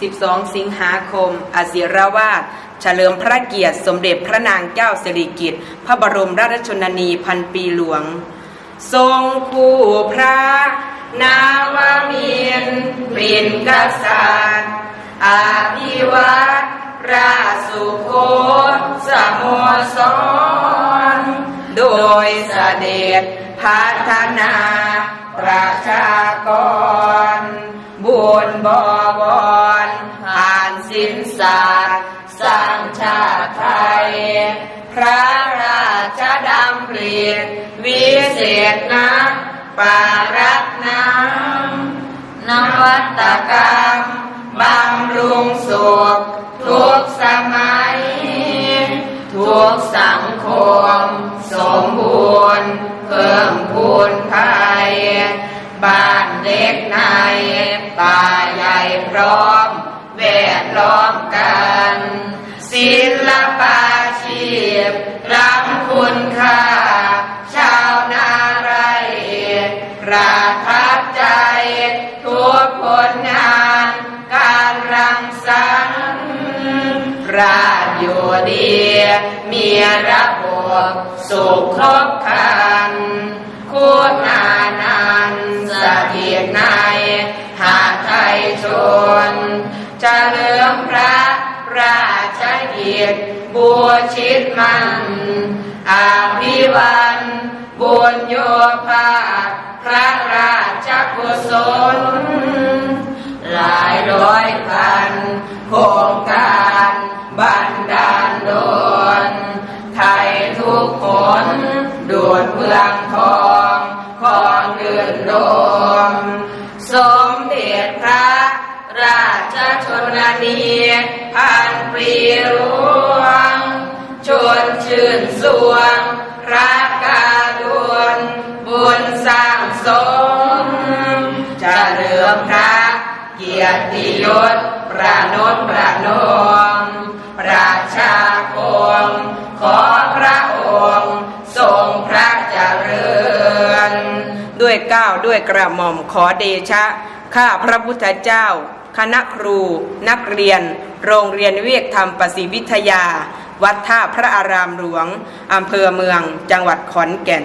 12 สิงหาคม อาศิรวาสเฉลิมพระเกียรติสมเด็จพระนางเจ้าสิริกิติ์พระบรมราชชนนีพันปีหลวง ทรงคู่พระ นาวมินเป็นกษัตริย์อาภิวัตราสุโคสโมสร โดยเสด็จพัฒนาประชากรบุญบวรผ่ ศาสตร์สร้างชาติไทย พระราชดำริวิเศษนะปารัตน้ำนวัตกรรมบำรุงสุขทุกสมัย ทุกสังคม สมบูรณ์เพิ่มพูนภัยบ้านเล็กในป่าใหญ่พร้อม ดล้อมกัน ศิลปาชีพรับคุณค่า ชาวนาไรประทับใจทุกผลงานการรังสรรค์ราชอยู่ดี มีระบบสุขครบครั กิจบัวชิดมันอาภิวันบุญโยภาพระราชกุศลหลายร้อยพันโครงการบันดาลโดนไทยทุกคนดูดเมืองทองของเดือนโดมสมเด็จพระราชชนนี พันปีหลวงชวนชื่นสวงพระการุณบุญสร้างสมจะเลื่อมพระเกียรติยศประนตประนมประชาคมขอพระองค์ทรงพระเจริญ ด้วยเกล้าวด้วยกระหม่อมขอเดชะ ข้าพระพุทธเจ้า คณะครู นักเรียน โรงเรียนเวียกธรรมประสิวิทยา วัดท่าพระอารามหลวงอำเภอเมือง จังหวัดขอนแก่น